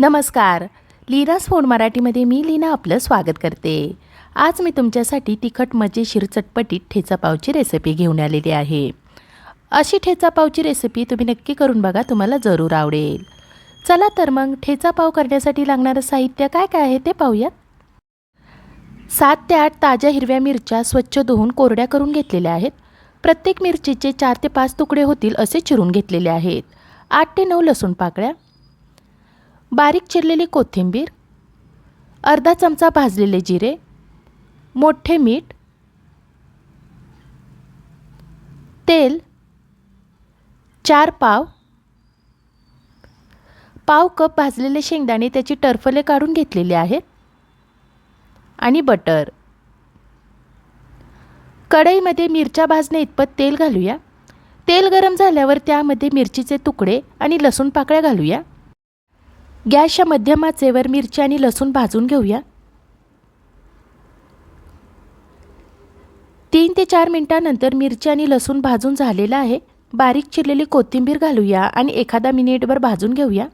नमस्कार. लीनास फोन मराठीमध्ये मी लीना आपलं स्वागत करते. आज मी तुमच्यासाठी तिखट मजेशीर चटपटीत ठेचा पावची रेसिपी घेऊन आलेली आहे. अशी ठेचा पावची रेसिपी तुम्ही नक्की करून बघा तुम्हाला जरूर आवडेल. चला तर मग ठेचा पाव करण्यासाठी लागणारं साहित्य काय काय आहे ते पाहूयात. सात ते आठ ताज्या हिरव्या मिरच्या स्वच्छ धुवून कोरड्या करून घेतलेल्या आहेत. प्रत्येक मिरचीचे चार ते पाच तुकडे होतील असे चिरून घेतलेले आहेत. आठ ते नऊ लसूण पाकळ्या बारीक चिरलेली कोथिंबीर अर्धा चमचा भाजलेले जिरे मोठे मीठ तेल चार पाव पाव कप भाजलेले शेंगदाणे त्याची टरफले काढून घेतलेले आहेत आणि बटर. कढईमध्ये मिरच्या भाजणे इतपत तेल घालूया. तेल गरम झाल्यावर त्यामध्ये मिरचीचे तुकडे आणि लसूण पाकळ्या घालूया. गॅसच्या मध्यम आचेवर मिरची आणि लसूण भाजून घेऊया. तीन ते चार मिनटानंतर मिरची आणि लसूण भाजून झालेलं आहे. बारीक चिरलेली कोथिंबीर घालूया आणि एखादा मिनिटभर भाजून घेऊया.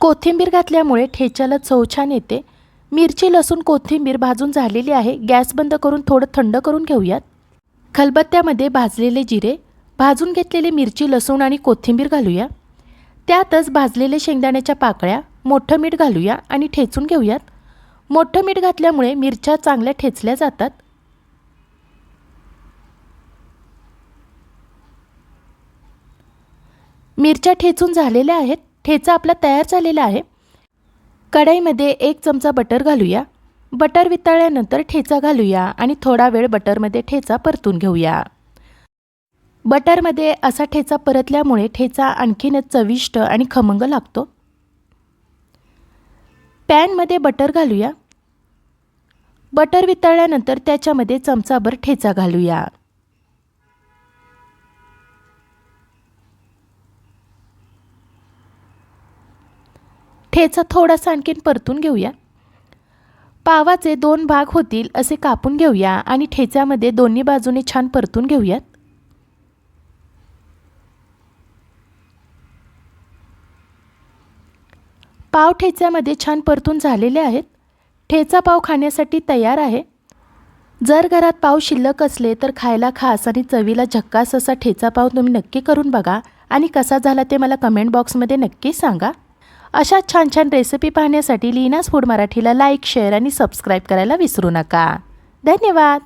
कोथिंबीर घातल्यामुळे ठेच्याला चव छान येते. मिरची लसूण कोथिंबीर भाजून झालेली आहे. गॅस बंद करून थोडं थंड करून घेऊयात. खलबत्त्यामध्ये भाजलेले जिरे भाजून घेतलेले मिरची लसूण आणि कोथिंबीर घालूया. त्यातच भाजलेले शेंगदाण्याच्या पाकळ्या मोठं मीठ घालूया आणि ठेचून घेऊयात. मोठं मीठ घातल्यामुळे मिरच्या चांगल्या ठेचल्या जातात. मिरच्या ठेचून झालेल्या आहेत. ठेचा आपला तयार झालेला आहे. कढाईमध्ये एक चमचा बटर घालूया. बटर वितळल्यानंतर ठेचा घालूया आणि थोडा वेळ बटरमध्ये ठेचा परतून घेऊया. बटरमध्ये असा ठेचा परतल्यामुळे ठेचा आणखीनच चविष्ट आणि खमंग लागतो. पॅनमध्ये बटर घालूया. बटर वितळल्यानंतर त्याच्यामध्ये चमचाभर ठेचा घालूया. ठेचा थोडासा आणखीन परतून घेऊया. पावाचे दोन भाग होतील असे कापून घेऊया आणि ठेच्यामध्ये दोन्ही बाजूने छान परतून घेऊयात. पाव ठेच्यामध्ये छान परतून झालेले आहेत. ठेचा पाव खाण्यासाठी तयार आहे. जर घरात पाव शिल्लक असले तर खायला खास आणि चवीला झक्कास असा ठेचा पाव तुम्ही नक्की करून बघा. आणि कसा झाला ते मला कमेंट बॉक्समध्ये नक्की सांगा. अशा छान छान रेसिपी पाहण्यासाठी लीनास फूड मराठीला लाईक शेअर आणि सबस्क्राईब करायला विसरू नका. धन्यवाद!